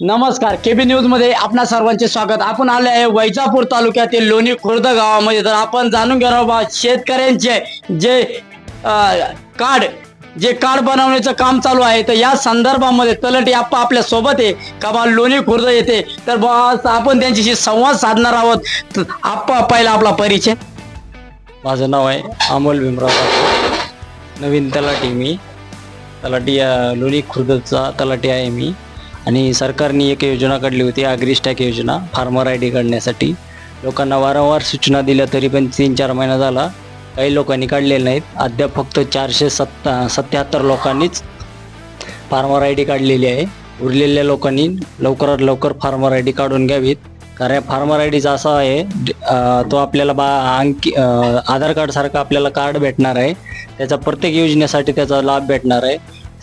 नमस्कार केबी न्यूजमध्ये आपणा सर्वांचे स्वागत. आपण आले आहे वैजापूर तालुक्यातील लोणी खुर्द गावामध्ये. तर आपण जाणून घेणार आहोत शेतकऱ्यांचे जे कार्ड जे कार्ड बनवण्याचं काम चालू आहे तर या संदर्भामध्ये तलटी आप्पा आपल्यासोबत आहे. का बा लोणी खुर्द येते तर बा आपण त्यांच्याशी संवाद साधणार आहोत. आप्पा पहिला आपला परिचय. माझं नाव आहे अमोल भीमराव नवीन तलाठी मी. तलाठी लोणी खुर्दचा तलाठी आहे मी. आणि सरकारने एक योजना काढली होती अग्रिस्टॅक योजना फार्मर आय डी काढण्यासाठी. लोकांना वारंवार सूचना दिल्या तरी पण तीन चार महिना झाला काही लोकांनी काढलेले नाहीत. अद्याप फक्त चारशे सत्ता सत्याहत्तर लोकांनीच फार्मर आय डी काढलेली आहे. उरलेल्या लोकांनी लवकरात लवकर फार्मर आय डी काढून घ्यावीत. कारण फार्मर आय डीचा असा आहे तो आपल्याला बा अंकी आधार कार्डसारखं आपल्याला कार्ड भेटणार आहे. त्याचा प्रत्येक योजनेसाठी त्याचा लाभ भेटणार आहे.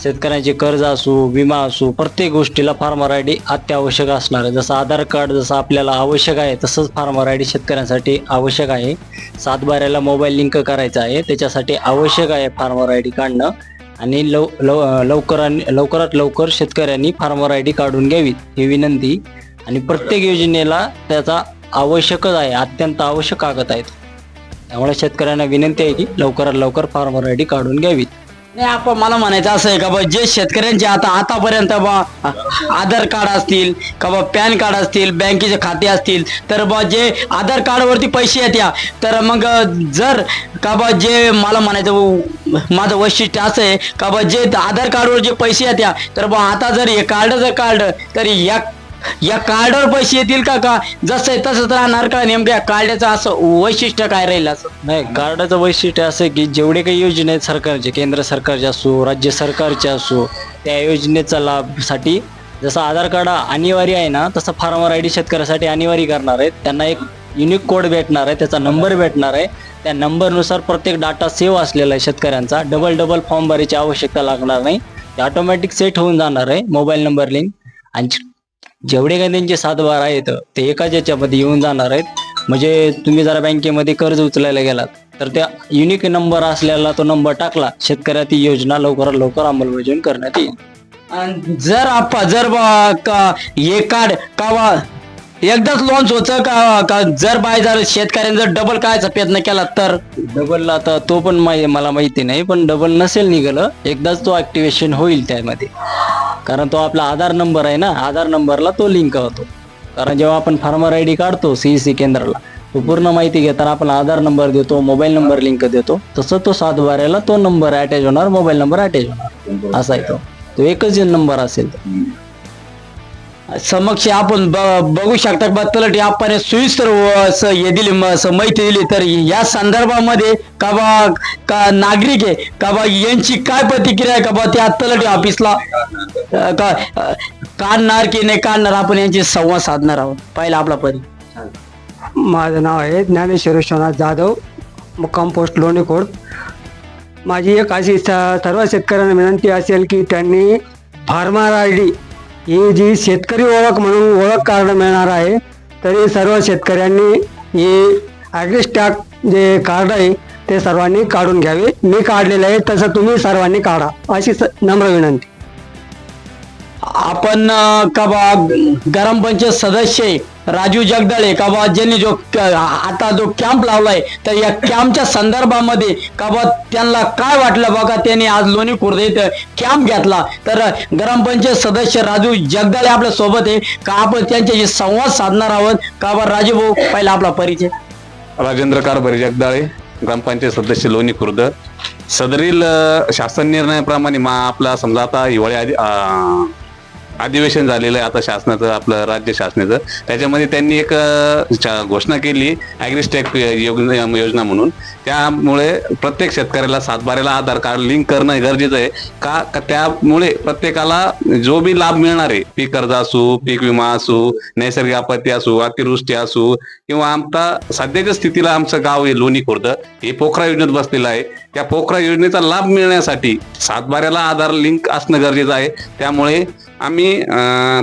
शेतकऱ्यांचे कर्ज असू विमा असू प्रत्येक गोष्टीला फार्मर आय डी अत्यावश्यक असणार आहे. जसं आधार कार्ड जसं आपल्याला आवश्यक आहे तसंच फार्मर आय डी शेतकऱ्यांसाठी आवश्यक आहे. सातबाऱ्याला मोबाईल लिंक करायचा आहे त्याच्यासाठी आवश्यक आहे फार्मर आय डी काढणं आणि लव लव लवकरांनी लवकरात लवकर शेतकऱ्यांनी फार्मर आय डी काढून घ्यावी ही विनंती. आणि प्रत्येक योजनेला त्याचा आवश्यकच आहे अत्यंत आवश्यक कागद आहेत. त्यामुळे शेतकऱ्यांना विनंती आहे की लवकरात लवकर फार्मर आय डी काढून घ्यावीत नाही आपण मला म्हणायचं असं आहे का बा जे शेतकऱ्यांचे आता आतापर्यंत बा आधार कार्ड असतील का बा पॅन कार्ड असतील बँकेचे खाते असतील तर बा जे आधार कार्डवरती पैसे येत्या तर मग जर का बा जे मला म्हणायचं माझं वैशिष्ट्य असं आहे का बा जे आधार कार्डवर जे पैसे येत्या तर बा आता जर हे कार्ड जर काढलं तर या या कार्डवर पैसे येतील का का? जसं आहे तसंच राहणार का नेमक्या? कार्डाचं असं वैशिष्ट्य काय राहील असं? नाही कार्डाचं वैशिष्ट्य असं आहे की जेवढे काही योजना आहेत सरकारचे केंद्र सरकारचे असो राज्य सरकारचे असो त्या योजनेचा लाभसाठी जसं आधार कार्ड अनिवार्य आहे ना तसं फार्मर आय डी शेतकऱ्यासाठी अनिवार्य करणार आहेत. त्यांना एक युनिक कोड भेटणार आहे त्याचा नंबर भेटणार आहे. त्या नंबरनुसार प्रत्येक डाटा सेव्ह असलेला आहे शेतकऱ्यांचा. डबल डबल फॉर्म भरायची आवश्यकता लागणार नाही. ते ऑटोमॅटिक सेट होऊन जाणार आहे मोबाईल नंबर लिंक आणि जेवढे काही त्यांचे सातबार आहेत ते एकाच याच्यामध्ये येऊन जाणार आहेत. म्हणजे तुम्ही जरा बँकेमध्ये कर्ज उचलायला गेलात तर त्या युनिक नंबर असलेला तो नंबर टाकला शेतकऱ्या ती योजना लवकरात लवकर अंमलबजावणी करण्यात येईल. जर आपा जर का हे कार्ड का एकदाच लॉन्च होतं का का जर बाय जर शेतकऱ्यांनी जर डबल कायचा प्रयत्न केला तर? डबल आता तो पण मला माहिती नाही पण डबल नसेल निघालं एकदाच तो ऍक्टिव्हेशन होईल त्यामध्ये. कारण तो आपला आधार नंबर आहे ना आधार नंबरला तो लिंक होतो. कारण जेव्हा आपण फार्मर आय डी काढतो सीईसी केंद्राला तो पूर्ण माहिती घेताना आपण आधार नंबर देतो मोबाईल नंबर लिंक देतो तसं तो सातबाऱ्याला तो नंबर अटॅच होणार मोबाईल नंबर अटॅच होणार. असा आहे तो. तो एकच नंबर असेल समक्ष आपण बघू शकता बा तलटी आपण सुविस्तर हे दिली माहिती दिली तर या संदर्भामध्ये का बा का नागरिक आहे का बा यांची काय प्रतिक्रिया आहे का बा त्या तलटी ऑफिसला अ, का अ, काढणार की नाही काढणार आपण यांची संवाद साधणार आहोत. पहिला आपला परी. माझं नाव आहे ज्ञानेश्वर विश्वनाथ जाधव मुक्काम पोस्ट लोणीकोड माझी एक अशी स- सर्व शेतकऱ्यांना विनंती असेल की त्यांनी फार्मर आय डी ही जी शेतकरी ओळख म्हणून ओळख कार्ड मिळणार आहे तरी सर्व शेतकऱ्यांनी ही ॲग्रिस्टॅक जे कार्ड आहे ते सर्वांनी काढून घ्यावे. मी काढलेलं आहे तसं तुम्ही सर्वांनी काढा. अशी स- नम्र विनंती. आपण का बा ग्राम पंचायत सदस्य राजू जगदाळे का बा ज्यांनी जो आता जो कॅम्प लावलाय तर या कॅम्पच्या संदर्भामध्ये का बा त्यांना काय वाटलं बघा त्यांनी आज लोणी खुर्द इथं कॅम्प घेतला. तर ग्रामपंचायत सदस्य राजू जगदाळे आपल्यासोबत आहे का आपण त्यांच्याशी संवाद साधणार आहोत? का बा राजू भाऊ पहिला आपला परिचय. राजेंद्र कारभारी जगदाळे ग्रामपंचायत सदस्य लोणी खुर्द. सदरील शासन निर्णयाप्रमाणे मा आपला समजा आता हिवाळी आधी अधिवेशन झालेलं आहे आता शासनाचं आपलं राज्य शासनाचं. त्याच्यामध्ये त्यांनी एक घोषणा केली ॲग्रिस्टॅक योजना योजना म्हणून. त्यामुळे प्रत्येक शेतकऱ्याला सातबाऱ्याला आधार कार्ड लिंक करणं गरजेचं आहे. का त्यामुळे प्रत्येकाला जो बी लाभ मिळणार आहे पीक कर्ज असू पीक विमा असू नैसर्गिक आपत्ती असू अतिवृष्टी असू किंवा आमचा सध्याच्या स्थितीला आमचं गाव आहे लोणी खुर्द हे पोखरा योजनेत बसलेलं आहे. त्या पोखरा योजनेचा लाभ मिळण्यासाठी सातबाऱ्याला आधार लिंक असणं गरजेचं आहे. त्यामुळे आम्ही अं,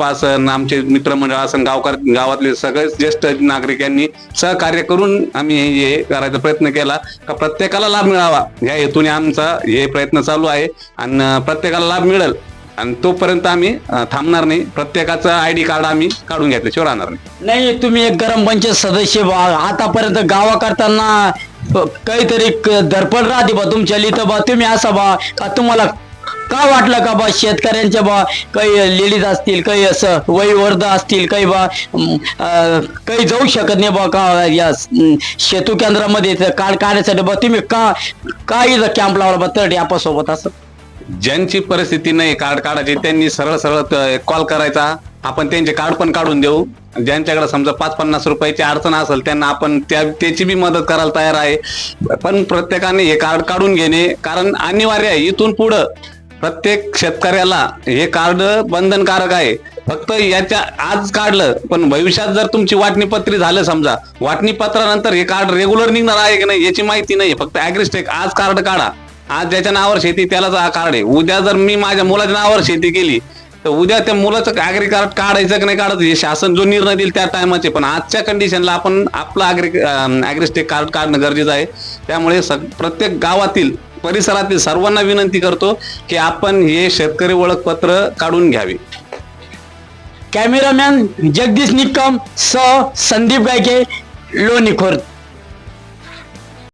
असन आमचे मित्रमंडळ असन गावकार गावातले सगळे ज्येष्ठ नागरिकांनी सहकार्य करून आम्ही हे करायचा प्रयत्न केला का प्रत्येकाला लाभ मिळावा. या हेतूने आमचा हे प्रयत्न चालू आहे. आणि प्रत्येकाला लाभ मिळेल. आणि तोपर्यंत आम्ही अं, थांबणार नाही. प्रत्येकाचं आय डी कार्ड आम्ही काढून घेतल्याशिवाय राहणार नाही. नाही तुम्ही एक ग्रामपंचायत सदस्य बा आतापर्यंत गावा करताना काहीतरी क- धडपड राहते बा तुमच्या लिहितं बा. तुम्ही असा बा का तुम्हाला का वाटलं का बा शेतकऱ्यांच्या बा काही लेडीज असतील काही असं वयवर्ध असतील काही बा अं, अं, काही जाऊ शकत नाही बा का या अं, शेतू केंद्रामध्ये ते कार्ड काढण्यासाठी बा. तुम्ही का काही कॅम्प लावला बा? तर यापासोबत असं. ज्यांची परिस्थिती नाही कार्ड काढायची त्यांनी सरळ सरळ कॉल करायचा. आपण त्यांचे कार्ड पण काढून देऊ. ज्यांच्याकडे समजा पाच पन्नास रुपयाची अडचण असेल त्यांना आपण त्या त्याची बी मदत करायला तयार आहे. पण प्रत्येकाने हे कार्ड काढून घेणे कारण अनिवार्य आहे इथून पुढं प्रत्येक शेतकऱ्याला हे कार्ड बंधनकारक आहे. फक्त याच्या आज काढलं पण भविष्यात जर तुमची वाटणीपत्री झालं समजा वाटणीपत्रानंतर हे कार्ड रेग्युलर निघणार आहे की नाही याची माहिती नाही फक्त ॲग्रिस्टेक आज कार्ड काढा. आज ज्याच्या नावावर शेती त्यालाच हा कार्ड आहे. उद्या जर मी माझ्या मुलाच्या नावावर शेती केली तर उद्या त्या मुलाचं ॲग्री कार्ड काढायचं की नाही काढायचं हे शासन जो निर्णय देईल त्या टायमाचे पण आजच्या कंडिशनला आपण आपलं ॲग्री ॲग्रिस्टेक कार्ड काढणं गरजेचं आहे. त्यामुळे सग प्रत्येक गावातील परिसरातील सर्वांना विनंती करतो की आपण हे शेतकरी ओळखपत्र काढून घ्यावे. कॅमेरामॅन जगदीश निकम स. संदीप गायके लोणी खुर्द